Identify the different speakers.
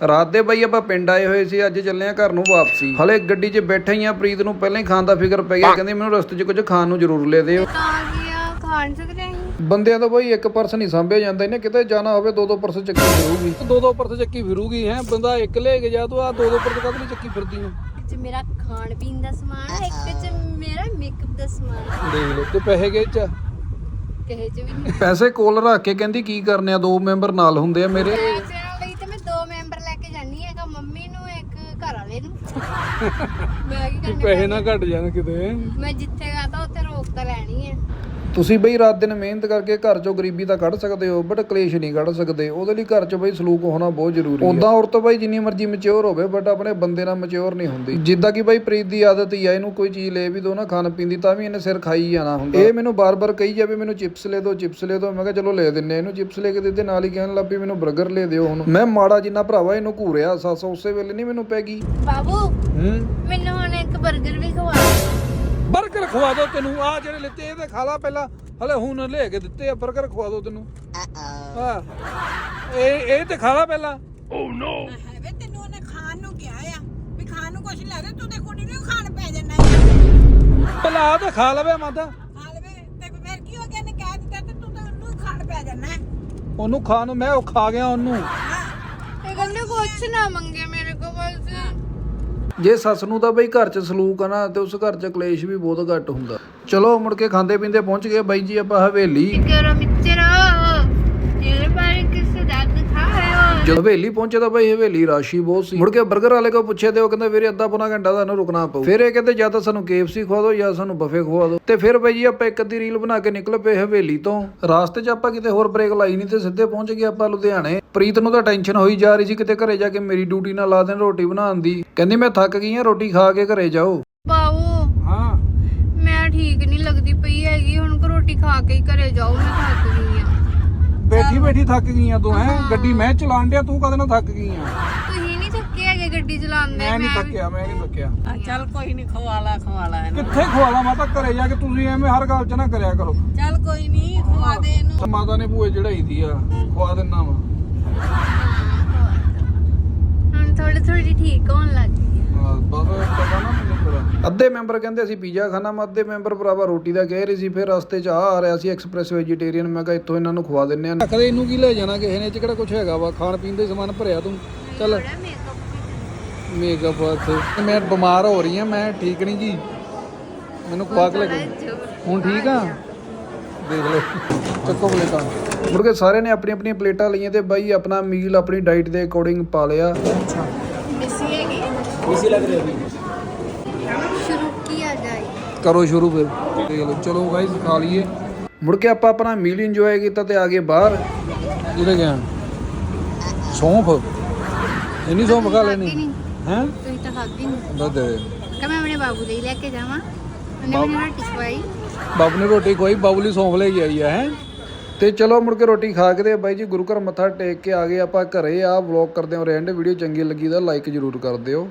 Speaker 1: ਰਾਤ ਦੇ ਬਾਈ ਆਪਾਂ ਪਿੰਡ ਆਏ ਹੋਏ ਸੀ ਅੱਜ ਚੱਲੇ ਆ ਘਰ ਨੂੰ ਵਾਪਸੀ। ਹਲੇ ਗੱਡੀ 'ਚ ਬੈਠੇ ਹੀ ਆ ਪ੍ਰੀਤ ਨੂੰ ਪਹਿਲਾਂ ਹੀ ਖਾਣ ਦਾ ਫਿਕਰ ਪੈ ਗਿਆ ਕਹਿੰਦੀ ਮੈਨੂੰ ਰਸਤੇ 'ਚ ਕੁਝ ਖਾਣ ਨੂੰ ਜ਼ਰੂਰ ਲੈ ਦਿਓ।
Speaker 2: ਤਾਂ ਖਾਣ ਸਕਦੇ
Speaker 1: ਬੰਦਿਆਂ ਦਾ ਬਾਈ ਇੱਕ ਪਰਸ ਨਹੀਂ ਸੰਭਿਆ ਜਾਂਦਾ ਇਹਨੇ ਕਿਤੇ ਜਾਣਾ ਹੋਵੇ ਦੋ ਦੋ ਪਰਸ ਚੱਕੀ ਫਿਰੂਗੀ। ਦੋ ਦੋ ਪਰਸ ਚੱਕੀ ਫਿਰੂਗੀ ਹੈ ਬੰਦਾ ਇੱਕ ਲੈ ਕੇ ਜਾ ਤੂੰ ਆ ਦੋ ਦੋ ਪਰਸ ਕਦ ਲਈ ਚੱਕੀ ਫਿਰਦੀ ਨੂੰ।
Speaker 2: ਚ ਮੇਰਾ ਖਾਣ ਪੀਣ ਦਾ ਸਮਾਨ ਹੈ ਇੱਕ ਚ ਮੇਰਾ ਮੇਕਅਪ ਦਾ ਸਮਾਨ।
Speaker 1: ਦੇਖ ਲਓ ਤੇ ਪੈਸੇ ਗਏ ਚ
Speaker 2: ਕਿਸੇ ਚ ਵੀ ਨਹੀਂ।
Speaker 1: ਪੈਸੇ ਕੋਲ ਰੱਖ ਕੇ ਕਹਿੰਦੀ ਕੀ ਕਰਨੇ ਆ ਦੋ ਮੈਂਬਰ ਨਾਲ ਹੁੰਦੇ ਆ ਮੇਰੇ
Speaker 2: ਪੈਸਿਆਂ ਲਈ ਤੇ ਮੈਂ ਦੋ ਮੈਂਬਰ ਲੈ ਕੇ ਜਾਨੀ ਹੈਗਾ ਮੰਮੀ ਨੂੰ ਇੱਕ ਘਰ ਵਾਲੇ ਨੂੰ ਮੈਂ ਕੀ ਕਰਨਾ
Speaker 1: ਪੈਸੇ ਨਾ ਘਟ ਜਾਣ ਕਿਤੇ।
Speaker 2: ਮੈਂ ਜਿੱਥੇ ਗਾਤਾ ਉੱਥੇ ਰੋਕ ਤਾਂ ਲੈਣੀ ਹੈ
Speaker 1: ਤੁਸੀਂ ਬਈ ਰਾਤ ਦਿਨ ਮਿਹਨਤ ਕਰਕੇ ਘਰ ਚੋਂ ਗਰੀਬੀ ਤਾਂ ਕੱਢ ਸਕਦੇ ਹੋ ਬਟ ਕਲੇਸ਼ ਨਹੀਂ ਕੱਢ ਸਕਦੇ। ਉਹਦੇ ਲਈ ਘਰ 'ਚ ਬਈ ਸਲੂਕ ਹੋਣਾ ਬਹੁਤ ਜ਼ਰੂਰੀ ਹੈ। ਉਦਾਂ ਔਰਤ ਬਈ ਜਿੰਨੀ ਮਰਜ਼ੀ ਮੈਚੁਰ ਹੋਵੇ ਬਟ ਆਪਣੇ ਬੰਦੇ ਨਾਲ ਮੈਚੁਰ ਨਹੀਂ ਹੁੰਦੀ। ਜਿੱਦਾਂ ਕਿ ਬਈ ਪ੍ਰੀਤ ਦੀ ਆਦਤ ਹੀ ਆ ਇਹਨੂੰ ਕੋਈ ਚੀਜ਼ ਲੈ ਵੀ ਦੋ ਨਾ ਖਾਣ ਪੀਣ ਦੀ ਤਾਂ ਵੀ ਇਹਨੇ ਸਿਰ ਖਾਈ ਜਾਣਾ ਹੁੰਦਾ। ਇਹ ਮੈਨੂੰ ਬਾਰ-ਬਾਰ ਕਹੀ ਜਾਵੇ ਮੈਨੂੰ ਚਿਪਸ ਲੈ ਦਿਓ ਚਿਪਸ ਲੈ ਦਿਓ ਮੈਂ ਕਿਹਾ ਚਲੋ ਲੈ ਦਿੰਨੇ ਇਹਨੂੰ ਚਿਪਸ ਲੈ ਕੇ ਦਿੱਤੇ ਨਾਲ ਹੀ ਕਹਿਣ ਲੱਗ ਪਈ ਮੈਨੂੰ 버ਗਰ ਲੈ ਦਿਓ ਹੁਣ। ਮੈਂ ਮਾੜਾ ਜਿੰਨਾ ਭਰਾਵਾ ਇਹਨੂੰ ਘੂਰਿਆ ਸੱਸ ਉਸੇ ਵੇਲੇ ਨਹੀਂ ਮੈਨੂੰ ਪੈ ਗਈ।
Speaker 2: ਬਾਬੂ
Speaker 1: ਹੂੰ?
Speaker 2: ਮੈਨੂੰ ਹੁਣ ਇੱਕ 버ਗਰ ਵੀ ਖਵਾ
Speaker 1: 버ਗਰ ਖਵਾ ਦੋ ਤੈਨੂੰ। ਆ ਜਿਹੜੇ ਲਿੱਤੇ ਇਹ ਤੇ ਖਾ ਲਾ ਪਹਿਲਾਂ। ਹਲੇ ਹੁਣ ਲੈ ਕੇ ਦਿੱਤੇ ਆ 버ਗਰ ਖਵਾ ਦੋ ਤੈਨੂੰ। ਹਾਂ ਇਹ ਇਹ ਤੇ ਖਾ ਲਾ ਪਹਿਲਾਂ।
Speaker 3: ਹੈ ਵੇ ਤੈਨੂੰ ਉਹਨੇ ਖਾਣ ਨੂੰ ਕਿਹਾ ਆ ਵੀ ਖਾਣ ਨੂੰ ਕੁਛ ਲੈ ਦੇ ਤੂੰ ਤੇ ਕੁੜੀ ਨੂੰ ਖਾਣ ਪੈ ਜਾਣਾ ਹੈ
Speaker 1: ਭਲਾ ਤਾਂ ਖਾ ਲਵੇ ਮਾਤਾ।
Speaker 3: ਖਾ ਲਵੇ ਤੇ ਫਿਰ ਕੀ ਹੋ ਗਿਆ? ਨੇ ਕਹਿ ਦਿੱਤਾ ਤੇ ਤੂੰ ਤਾਂ ਉਹਨੂੰ ਹੀ ਖਾਣ ਪੈ ਜਾਣਾ
Speaker 1: ਉਹਨੂੰ ਖਾਣ ਨੂੰ ਮੈਂ ਉਹ ਖਾ ਗਿਆ ਉਹਨੂੰ।
Speaker 2: ਇਹ ਕਹਿੰਦੇ ਕੁਛ ਨਾ ਮੰਗੇ
Speaker 1: ਜੇ ਸੱਸ ਨੂੰ ਤਾਂ ਬਈ ਘਰ 'ਚ ਸਲੂਕ ਆ ਨਾ, ਤੇ ਉਸ ਘਰ 'ਚ ਕਲੇਸ਼ ਵੀ ਬਹੁਤ ਘੱਟ ਹੁੰਦਾ। ਚਲੋ ਮੁੜ ਕੇ ਖਾਂਦੇ ਪੀਂਦੇ ਪਹੁੰਚ ਗਏ ਬਾਈ ਜੀ, ਆਪਾਂ ਹਵੇਲੀ।
Speaker 2: ਕਰੋ ਮਿੱਤਰੋ ਇਹ ਬਾਰੇ ਕਿਸੇ ਦਾ ਦਿਖਾਇਓ
Speaker 1: ਜਦੋਂ ਹਵੇਲੀ ਪਹੁੰਚੇ ਤਾਂ ਬਈ ਹਵੇਲੀ ਰਾਸ਼ੀ ਬਹੁਤ ਸੀ। ਮੁੜ ਕੇ 버ਗਰ ਵਾਲੇ ਕੋਲ ਪੁੱਛਿਆ ਤੇ ਉਹ ਕਹਿੰਦਾ ਵੀਰੇ ਅੱਧਾ ਪੌਣਾ ਘੰਟਾ ਤੁਹਾਨੂੰ ਰੁਕਣਾ ਪਊ। ਫਿਰ ਇਹ ਕਹਿੰਦੇ ਜਾਂ ਤਾਂ ਸਾਨੂੰ KFC ਖਵਾ ਦਿਓ ਜਾਂ ਸਾਨੂੰ ਬਫੇ ਖਵਾ ਦਿਓ। ਤੇ ਫਿਰ ਬਈ ਜੀ ਆਪਾਂ ਇੱਕ ਅੱਧੀ ਰੀਲ ਬਣਾ ਕੇ ਨਿਕਲ ਪਏ ਹਵੇਲੀ ਤੋਂ। ਰਾਸਤੇ 'ਚ ਆਪਾਂ ਕਿਤੇ ਹੋਰ ਬ੍ਰੇਕ ਲਾਈ ਨਹੀਂ ਤੇ ਸਿੱਧੇ ਪਹੁੰਚ ਗਏ ਆਪਾਂ ਲੁਧਿਆਣੇ। ਪ੍ਰੀਤ ਨੂੰ ਤਾਂ ਟੈਨਸ਼ਨ ਹੋਈ ਜਾ ਰਹੀ ਸੀ ਕਿਤੇ ਘਰੇ ਜਾ ਕੇ ਮੇਰੀ ਡਿਊਟੀ ਨਾ ਲਾ ਦੇਣ ਰੋਟੀ ਬਣਾਉਣ ਦੀ। ਕਹਿੰਦੀ ਮੈਂ ਥੱਕ ਗਈ ਆ ਰੋਟੀ ਖਾ ਕੇ ਘਰੇ ਜਾਓ।
Speaker 2: ਬਾਬੂ
Speaker 1: ਹਾਂ।
Speaker 2: ਮੈਂ ਠੀਕ ਨਹੀਂ ਲੱਗਦੀ ਪਈ ਹੈਗੀ ਹੁਣ ਕੋ ਰੋਟੀ ਖਾ ਕੇ ਹੀ ਘਰੇ ਜਾਓ ਮੈਂ ਥੱਕ ਗਈ ਆ।
Speaker 1: ਬੈਠੀ ਬੈਠੀ ਥੱਕ ਗਈਆਂ ਤੂੰ ਹੈ? ਗੱਡੀ ਮੈਂ ਚਲਾਣ ਡਿਆ ਤੂੰ ਕਦੇ ਨਾ ਥੱਕ ਗਈ ਆ
Speaker 2: ਤੁਸੀਂ ਨਹੀਂ ਥੱਕੇ ਹੈਗੇ ਗੱਡੀ ਚਲਾਉਂਦੇ
Speaker 1: ਮੈਂ ਨਹੀਂ ਥੱਕਿਆ ਮੈਂ ਨਹੀਂ ਥੱਕਿਆ।
Speaker 3: ਆ ਚੱਲ ਕੋਈ ਨਹੀਂ ਖਵਾਲਾ ਖਵਾਲਾ ਇਹਨੂੰ।
Speaker 1: ਕਿੱਥੇ ਖਵਾਲਾ ਮਾਤਾ? ਘਰੇ ਜਾ ਕੇ ਤੁਸੀਂ ਐਵੇਂ ਹਰ ਗੱਲ 'ਚ ਨਾ ਕਰਿਆ ਕਰੋ।
Speaker 3: ਚੱਲ ਕੋਈ ਨਹੀਂ ਖਵਾ ਦੇ ਇਹਨੂੰ।
Speaker 1: ਮਾਤਾ ਨੇ ਭੂਏ ਚੜਾਈ ਦੀ ਆ ਖਵਾ ਦਿੰਨਾ ਵਾ।
Speaker 2: ਹੁਣ ਥੋੜੀ ਥੋੜੀ ਠੀਕ ਹੋਣ ਲੱਗ ਗਈ ਆ।
Speaker 1: ਹਾਂ, ਬਸ ਪਤਾ ਨਾ ਮੈਨੂੰ ਫਿਰ ਅੱਧੇ ਮੈਂਬਰ ਕਹਿੰਦੇ ਅਸੀਂ ਪੀਜ਼ਾ ਖਾਣਾ ਮੈਂ ਅੱਧੇ ਮੈਂਬਰ ਭਰਾਵਾ ਰੋਟੀ ਦਾ ਕਹਿ ਰਹੇ ਸੀ ਫਿਰ ਰਸਤੇ 'ਚ ਆ ਆ ਰਿਹਾ ਸੀ ਐਕਸਪ੍ਰੈਸ ਵੈਜੀਟੇਰੀਅਨ ਮੈਂ ਕਿਹਾ ਇੱਥੋਂ ਇਹਨਾਂ ਨੂੰ ਖਵਾ ਦਿੰਨੇ ਆ ਕਦੇ ਇਹਨੂੰ ਕੀ ਲੈ ਜਾਣਾ ਕਿਸੇ ਨੇ ਇਹ 'ਚ ਕਿਹੜਾ ਕੁਝ ਹੈਗਾ ਵਾ? ਖਾਣ ਪੀਣ ਦੇ ਸਮਾਨ ਭਰਿਆ ਤੂੰ। ਚੱਲ।
Speaker 2: ਮੇਕਅਪ
Speaker 1: ਵਾਸਤੇ ਮੈਂ ਬਿਮਾਰ ਹੋ ਰਹੀ ਆ ਮੈਂ ਠੀਕ ਨਹੀਂ ਜੀ। ਮੈਨੂੰ ਖਵਾ ਕੇ ਲੈ ਕੇ ਹੁਣ ਠੀਕ ਆ? ਦੇਖ ਲਓ। ਚੱਕੋ ਪਲੇਟਾਂ ਮੁੜ ਕੇ ਸਾਰਿਆਂ ਨੇ ਆਪਣੀ ਆਪਣੀਆਂ ਪਲੇਟਾਂ ਲਈਆਂ ਤੇ ਬਾਈ ਆਪਣਾ ਮੀਲ ਆਪਣੀ ਡਾਈਟ ਦੇ ਅਕੋਰਡਿੰਗ ਪਾ ਲਿਆ।
Speaker 2: ਮਿਸੀ ਹੈਗੀ।
Speaker 1: ਖੁਸ਼ੀ ਲੱਗ ਰਹੀ ਹੈ।
Speaker 2: ਸ਼ੁਰੂ
Speaker 1: ਕਰੋ ਸ਼ੁਰੂ ਫਿਰ। ਦੇਖ ਲਓ ਚਲੋ ਗਾਇਸ ਖਾ ਲਈਏ। ਮੁੜ ਕੇ ਆਪਾਂ ਆਪਣਾ ਮੀਲ ਇੰਜੋਏ ਕੀਤਾ ਤੇ ਆ ਗਏ ਬਾਹਰ। ਕਿਹਦੇ ਗਿਆ ਸੌਂਫ? ਇੰਨੀ ਸੌਂਫ ਖਾ ਲੈਣੀ। ਹੈ?
Speaker 2: ਤੁਸੀਂ ਤਾਂ ਖਾਦੀ ਨਹੀਂ
Speaker 1: ਦੱਸ ਦੇ।
Speaker 2: ਆਪਣੇ ਬਾਬੂ ਲਈ ਲੈ ਕੇ ਜਾਵਾਂ। ਉਹਨੇ ਮੈਨੂੰ ਰੋਟੀ ਖਵਾਈ।
Speaker 1: ਬਾਬੂ ਨੇ ਰੋਟੀ ਖਵਾਈ ਬਾਬੂ ਲਈ ਸੌਂਫ ਲੈ ਕੇ ਆਈ ਹੈ? ਤੇ ਚਲੋ ਮੁੜ ਕੇ ਰੋਟੀ ਖਾ ਕੇ ਤੇ ਬਾਈ ਜੀ ਗੁਰੂ ਘਰ ਮੱਥਾ ਟੇਕ ਕੇ ਆ ਗਏ ਆਪਾਂ ਘਰੇ। ਆ ਵਲੌਗ ਕਰਦੇ ਹਾਂ ਰੈਂਡ ਵੀਡੀਓ ਚੰਗੀ ਲੱਗੀ ਤਾਂ ਲਾਈਕ ਜ਼ਰੂਰ ਕਰ ਦਿਓ।